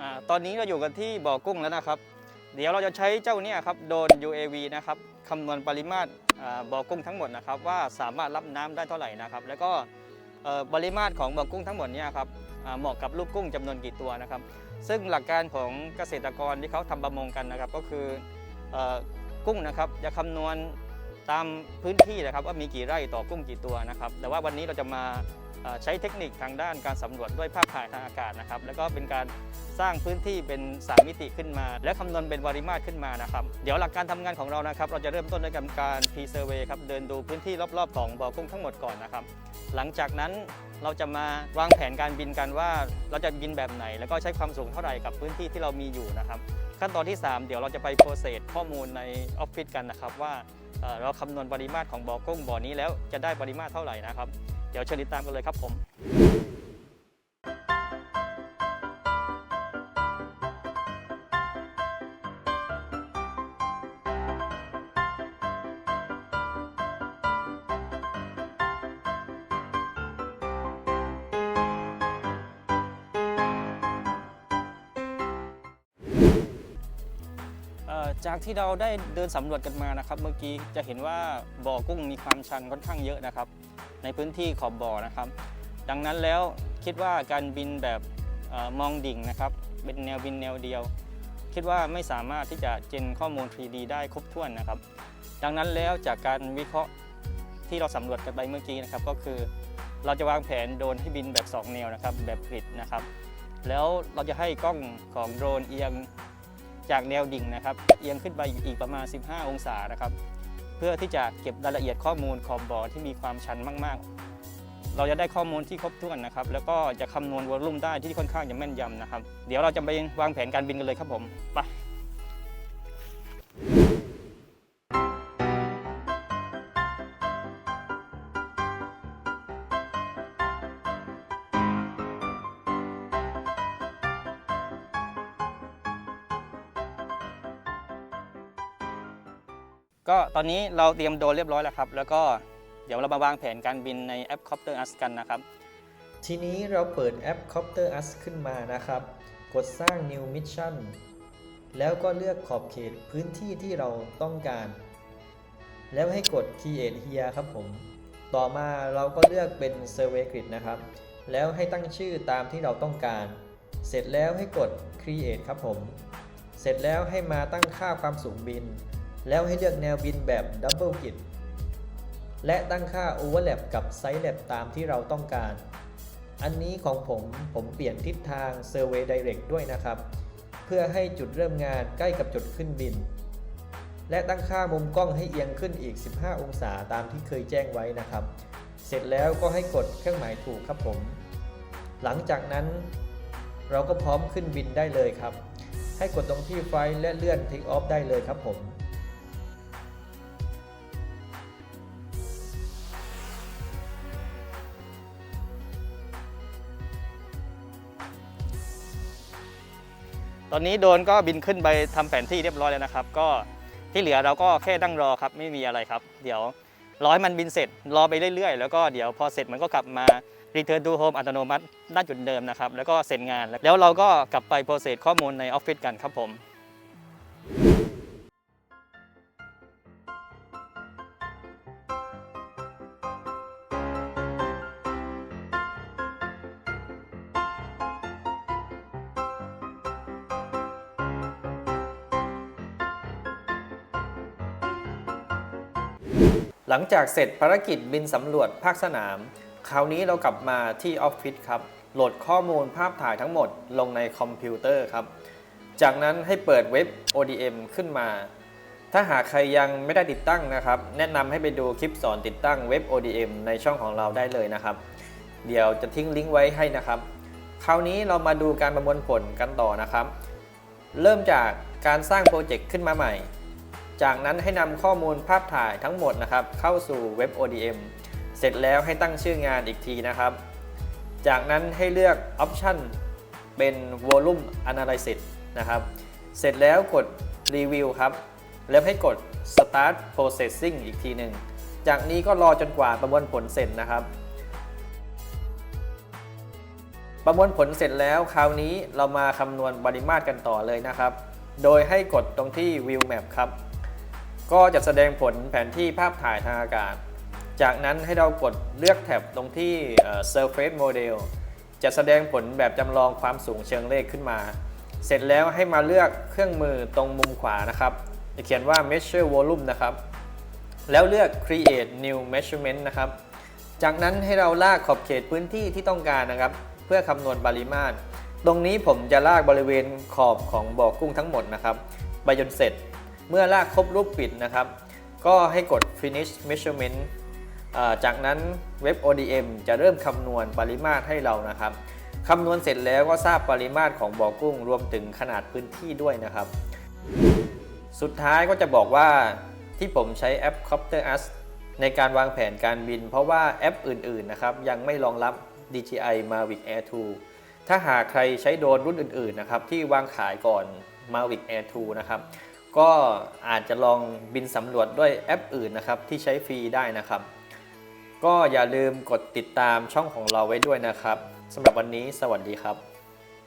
อ่าตอนนี้เราอยู่กันที่บ่อกุ้งแล้วนะครับ เดี๋ยวเราจะใช้เจ้าเนี่ยครับโดรน UAV นะครับคำนวณปริมาตรอ่าบ่อกุ้งทั้งหมดนะครับ ว่าสามารถรับน้ำได้เท่าไหร่นะครับ แล้วก็เอ่อปริมาตรของบ่อกุ้งทั้งหมดเนี่ยครับอ่าเหมาะกับลูกกุ้งจำนวนกี่ตัวนะครับ ซึ่งหลักการของเกษตรกรที่เขาทำประมงกันนะครับ ก็คือเอ่อกุ้งนะครับจะคำนวณ ตามพื้นที่นะครับว่ามีกี่ไร่ต่อกุ้งกี่ตัวนะครับ แต่ว่าวันนี้เราจะมาใช้เทคนิคทางด้านการสำรวจด้วยภาพถ่ายทางอากาศนะครับ แล้วก็เป็นการสร้างพื้นที่เป็น3มิติขึ้นมา และคำนวณเป็นปริมาตรขึ้นมานะครับ เดี๋ยวหลักการทำงานของเรานะครับ เราจะเริ่มต้นด้วยการ P survey ครับเดินดูพื้นที่รอบๆ ของบ่อกุ้งทั้งหมดก่อนนะครับ หลังจากนั้นเราจะมาวางแผนการบินกันว่าเราจะบินแบบไหน แล้วก็ใช้ความสูงเท่าไหร่กับพื้นที่ที่เรามีอยู่นะครับ ขั้นตอนที่ 3 เดี๋ยวเราจะไปโปรเซสข้อมูลในออฟฟิศกันนะครับว่า เราคำนวณปริมาตรของบ่อกุ้งบ่อนี้แล้วจะได้ปริมาตรเท่าไหร่นะครับ เดี๋ยวเชิญติดตามกันเลยครับผม จากที่เราได้เดินสำรวจกันมานะครับ เมื่อกี้จะเห็นว่าบ่อกุ้งมีความชันค่อนข้างเยอะนะครับ ในพื้นที่ขอบบ่อนะครับ ดังนั้นแล้วคิดว่าการบินแบบออมองดิ่งนะครับเป็นแนวบินแนวเดียว คิดว่าไม่สามารถที่จะเจนข้อมูล 3D ได้ครบถ้วนนะครับ ดังนั้นแล้วจากการวิเคราะห์ที่เราสำรวจกันไปเมื่อกี้นะครับก็คือ เราจะวางแผนโดรนให้บินแบบ 2 แนวนะครับแบบกริดนะครับ แล้วเราจะให้กล้องของโดรนเอียง จากแนวดิ่งนะครับ เอียงขึ้นไปอีกประมาณ 15 องศานะครับ เพื่อที่จะเก็บรายละเอียดข้อมูลขอบบ่อที่มีความชันมาก ๆ เราจะได้ข้อมูลที่ครบถ้วนนะครับ แล้วก็จะคำนวณวอลลุ่มได้ที่ค่อนข้างจะแม่นยำนะครับ เดี๋ยวเราจะไปวางแผนการบินกันเลยครับผม ไป ก็ตอนนี้เราเตรียมโดรนเรียบร้อยแล้วครับ แล้วก็เดี๋ยวเรามาวางแผนการบินในแอป Copter Us กันนะครับ ทีนี้เราเปิดแอป Copter Us ขึ้นมานะครับ กดสร้าง New Mission แล้วก็เลือกขอบเขตพื้นที่ที่เราต้องการ แล้วให้กด Create Here ครับผม ต่อมาเราก็เลือกเป็น Survey Grid นะครับ แล้วให้ตั้งชื่อตามที่เราต้องการ เสร็จแล้วให้กด Create ครับผม เสร็จแล้วให้มาตั้งค่าความสูงบิน แล้วให้เลือกแนวบินแบบ Double Grid และตั้งค่า Overlap กับ Side Lap ตามที่เราต้องการ อันนี้ของผมผมเปลี่ยนทิศทาง Survey Direct ด้วยนะครับ เพื่อให้จุดเริ่มงานใกล้กับจุดขึ้นบิน และตั้งค่ามุมกล้องให้เอียงขึ้นอีก 15 องศาตามที่เคยแจ้งไว้นะครับ เสร็จแล้วก็ให้กดเครื่องหมายถูกครับผม หลังจากนั้น เราก็พร้อมขึ้นบินได้เลยครับ ให้กดตรงที่ไฟและเลื่อน Take Off ได้เลยครับผม ตอนนี้โดรนก็บินขึ้นไปทำแผนที่เรียบร้อยแล้วนะครับ ก็ที่เหลือเราก็แค่ดั้งรอครับไม่มีอะไรครับ เดี๋ยวรอให้มันบินเสร็จรอไปเรื่อยๆ แล้วก็เดี๋ยวพอเสร็จมันก็กลับมารีเทิร์นดูโฮมอัตโนมัติด้านจุดเดิมนะครับแล้วก็เสร็จงานแล้วเราก็กลับไปโปรเซสข้อมูลในออฟฟิศกันครับผม หลังจากเสร็จภารกิจบินสำรวจภาคสนาม คราวนี้เรากลับมาที่ออฟฟิศครับ โหลดข้อมูลภาพถ่ายทั้งหมดลงในคอมพิวเตอร์ครับ จากนั้นให้เปิดเว็บ ODM ขึ้นมา ถ้าหากใครยังไม่ได้ติดตั้งนะครับ แนะนำให้ไปดูคลิปสอนติดตั้งเว็บ ODM ในช่องของเราได้เลยนะครับ เดี๋ยวจะทิ้งลิงก์ไว้ให้นะครับ คราวนี้เรามาดูการประมวลผลกันต่อนะครับ เริ่มจากการสร้างโปรเจกต์ขึ้นมาใหม่ จากนั้นให้นำข้อมูลภาพถ่ายทั้งหมดนะครับ เข้าสู่เว็บ ODM เสร็จแล้วให้ตั้งชื่องานอีกทีนะครับ จากนั้นให้เลือก Option เป็น Volume Analysis นะครับ เสร็จแล้วกด Review ครับ แล้วให้กด Start Processing อีกทีหนึ่ง จากนี้ก็รอจนกว่าประมวลผลเสร็จนะครับปประมวลผลเสร็จแล้วคราวนี้เรามาคำนวณปริมาตรกันต่อเลยนะครับ โดยให้กดตรงที่ View Map ครับ ก็จะแสดงผลแผนที่ภาพถ่ายทางอากาศ จากนั้นให้เรากดเลือกแท็บตรงที่ Surface Model จะแสดงผลแบบจำลองความสูงเชิงเลขขึ้นมา เสร็จแล้วให้มาเลือกเครื่องมือตรงมุมขวานะครับ จะเขียนว่า Measure Volume นะครับ แล้วเลือก Create New Measurement นะครับ จากนั้นให้เราลากขอบเขตพื้นที่ที่ต้องการนะครับ เพื่อคำนวณปริมาตร ตรงนี้ผมจะลากบริเวณขอบของบ่อกุ้งทั้งหมดนะครับไปจนเสร็จ เมื่อลากครบรูปปิดนะครับ ก็ให้กด Finish Measurement จากนั้นเว็บ ODM จะเริ่มคำนวณปริมาตรให้เรานะครับคำนวณเสร็จแล้วก็ทราบปริมาตรของบ่อกุ้งรวมถึงขนาดพื้นที่ด้วยนะครับ สุดท้ายก็จะบอกว่าที่ผมใช้แอป Copter Us ในการวางแผนการบิน เพราะว่าแอปอื่นๆนะครับยังไม่รองรับ DJI Mavic Air 2 ถ้าหากใครใช้โดรนรุ่นอื่นๆนะครับที่วางขายก่อน Mavic Air 2 นะครับ ก็อาจจะลองบินสำรวจด้วยแอปอื่นนะครับที่ใช้ฟรีได้นะครับ ก็อย่าลืมกดติดตามช่องของเราไว้ด้วยนะครับสำหรับวันนี้สวัสดีครับ